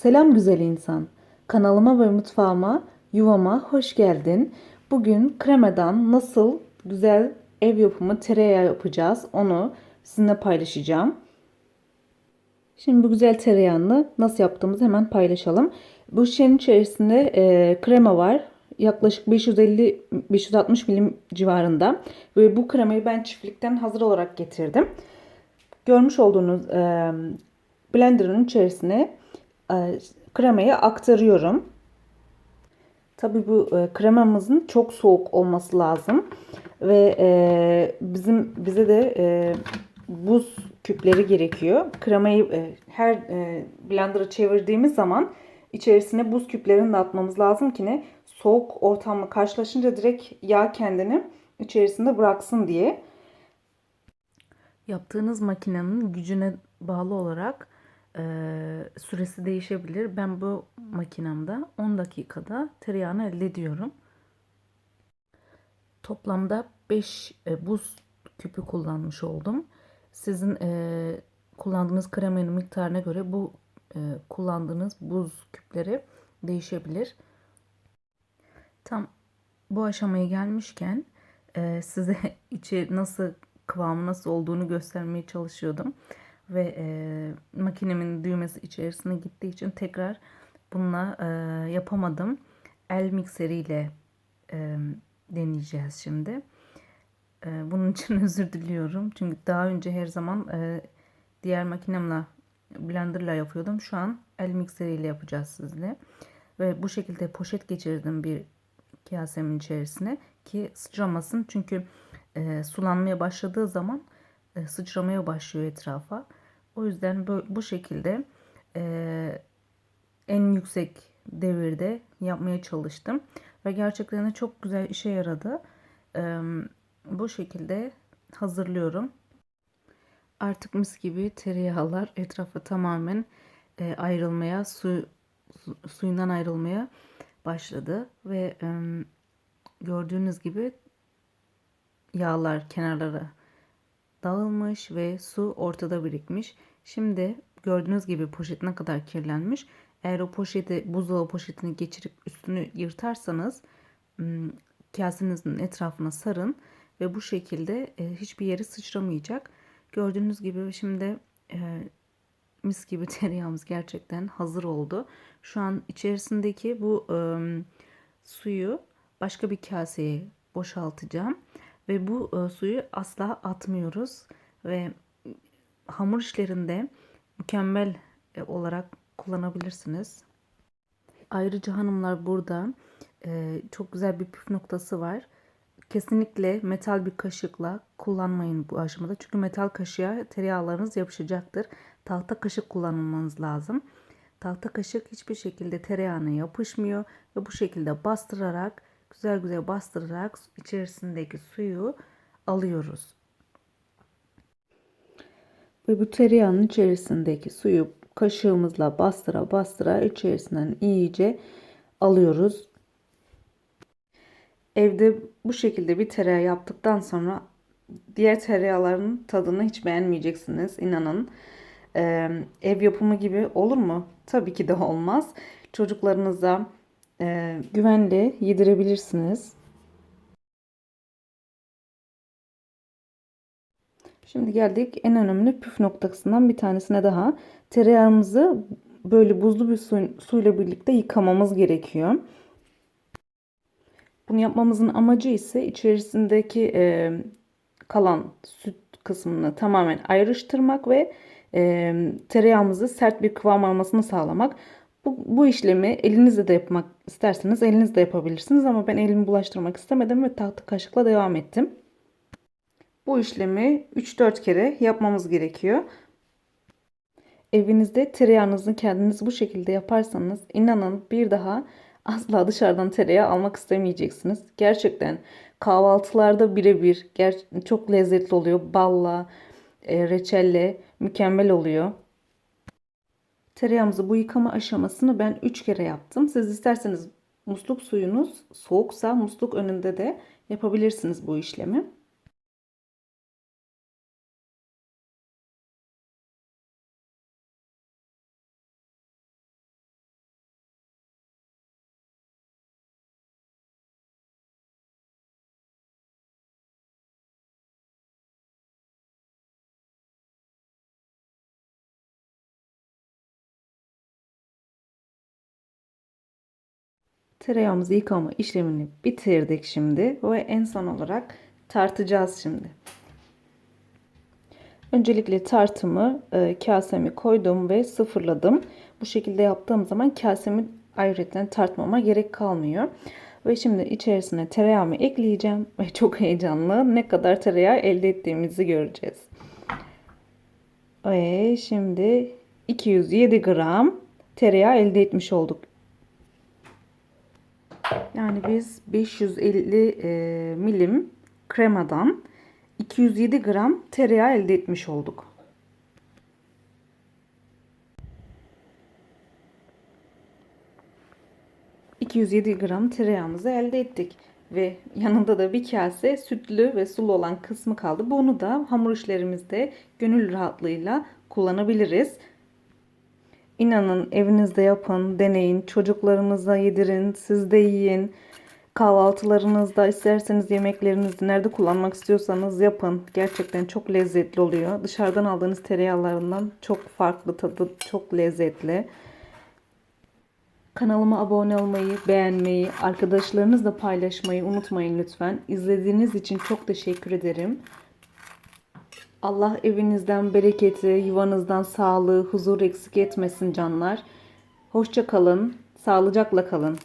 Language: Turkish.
Selam güzel insan. Kanalıma ve mutfağıma, yuvama hoş geldin. Bugün kremadan nasıl güzel ev yapımı tereyağı yapacağız. Onu sizinle paylaşacağım. Şimdi bu güzel tereyağını nasıl yaptığımızı hemen paylaşalım. Bu şişenin içerisinde e, krema var. Yaklaşık 550-560 milim civarında. Ve bu kremayı ben çiftlikten hazır olarak getirdim. Görmüş olduğunuz e, blenderın içerisine e, kremayı aktarıyorum. Tabii bu e, kremamızın çok soğuk olması lazım ve e, bizim bize de buz küpleri gerekiyor. Kremayı her blender'a çevirdiğimiz zaman içerisine buz küplerini de atmamız lazım ki ne soğuk ortamla karşılaşınca direkt yağ kendini içerisinde bıraksın diye. Yaptığınız makinenin gücüne bağlı olarak e, süresi değişebilir. Ben bu makinemde 10 dakikada tereyağını elde ediyorum. Toplamda 5 e, buz küpü kullanmış oldum. Sizin e, kullandığınız kremanın miktarına göre bu e, kullandığınız buz küpleri değişebilir. Tam bu aşamaya gelmişken e, size içi nasıl kıvamı nasıl olduğunu göstermeye çalışıyordum ve e, makinemin düğmesi içerisine gittiği için tekrar bununla e, yapamadım. El mikseriyle e, deneyeceğiz şimdi. E, bunun için özür diliyorum. Çünkü daha önce her zaman e, diğer makinemle blenderla yapıyordum. Şu an el mikseriyle yapacağız sizle. Ve bu şekilde poşet geçirdim bir kasemin içerisine ki sıçramasın. Çünkü e, sulanmaya başladığı zaman e, sıçramaya başlıyor etrafa. O yüzden bu, bu şekilde e, en yüksek devirde yapmaya çalıştım. Ve gerçekten de çok güzel işe yaradı. E, bu şekilde hazırlıyorum. Artık mis gibi tereyağlar etrafa tamamen e, ayrılmaya, su, su suyundan ayrılmaya başladı ve e, gördüğünüz gibi yağlar kenarlara dağılmış ve su ortada birikmiş. Şimdi gördüğünüz gibi poşet ne kadar kirlenmiş. Eğer o poşeti buzdolabı poşetini geçirip üstünü yırtarsanız kasenizin etrafına sarın ve bu şekilde hiçbir yeri sıçramayacak. Gördüğünüz gibi şimdi mis gibi tereyağımız gerçekten hazır oldu. Şu an içerisindeki bu suyu başka bir kaseye boşaltacağım. Ve bu e, suyu asla atmıyoruz. Ve hamur işlerinde mükemmel e, olarak kullanabilirsiniz. Ayrıca hanımlar burada e, çok güzel bir püf noktası var. Kesinlikle metal bir kaşıkla kullanmayın bu aşamada. Çünkü metal kaşığa tereyağlarınız yapışacaktır. Tahta kaşık kullanmanız lazım. Tahta kaşık hiçbir şekilde tereyağına yapışmıyor ve bu şekilde bastırarak güzel güzel bastırarak içerisindeki suyu alıyoruz. Ve bu tereyağının içerisindeki suyu kaşığımızla bastıra bastıra içerisinden iyice alıyoruz. Evde bu şekilde bir tereyağı yaptıktan sonra diğer tereyağların tadını hiç beğenmeyeceksiniz. inanın. Ee, ev yapımı gibi olur mu? Tabii ki de olmaz. Çocuklarınıza e, güvenle yedirebilirsiniz. Şimdi geldik en önemli püf noktasından bir tanesine daha. Tereyağımızı böyle buzlu bir su, suyla birlikte yıkamamız gerekiyor. Bunu yapmamızın amacı ise içerisindeki e, kalan süt kısmını tamamen ayrıştırmak ve e, tereyağımızı sert bir kıvam almasını sağlamak. Bu, bu işlemi elinizle de yapmak isterseniz elinizle yapabilirsiniz ama ben elimi bulaştırmak istemedim ve tahta kaşıkla devam ettim. Bu işlemi 3-4 kere yapmamız gerekiyor. Evinizde tereyağınızı kendiniz bu şekilde yaparsanız inanın bir daha asla dışarıdan tereyağı almak istemeyeceksiniz. Gerçekten kahvaltılarda birebir çok lezzetli oluyor. Balla, e, reçelle mükemmel oluyor. Tereyağımızı bu yıkama aşamasını ben 3 kere yaptım. Siz isterseniz musluk suyunuz soğuksa musluk önünde de yapabilirsiniz bu işlemi. Tereyağımızı yıkama işlemini bitirdik şimdi ve en son olarak tartacağız şimdi. Öncelikle tartımı e, kasemi koydum ve sıfırladım. Bu şekilde yaptığım zaman kasemi ayrıca tartmama gerek kalmıyor. Ve şimdi içerisine tereyağımı ekleyeceğim ve çok heyecanlı ne kadar tereyağı elde ettiğimizi göreceğiz. Ve şimdi 207 gram tereyağı elde etmiş olduk. Yani biz 550 e, milim kremadan 207 gram tereyağı elde etmiş olduk. ...207 gram tereyağımızı elde ettik. Ve yanında da bir kase sütlü ve sulu olan kısmı kaldı. Bunu da hamur işlerimizde gönül rahatlığıyla kullanabiliriz. İnanın evinizde yapın, deneyin, çocuklarınıza yedirin, siz de yiyin. Kahvaltılarınızda isterseniz yemeklerinizde nerede kullanmak istiyorsanız yapın. Gerçekten çok lezzetli oluyor. Dışarıdan aldığınız tereyağlarından çok farklı tadı, çok lezzetli. Kanalıma abone olmayı, beğenmeyi, arkadaşlarınızla paylaşmayı unutmayın lütfen. İzlediğiniz için çok teşekkür ederim. Allah evinizden bereketi, yuvanızdan sağlığı, huzur eksik etmesin canlar. Hoşça kalın, sağlıcakla kalın.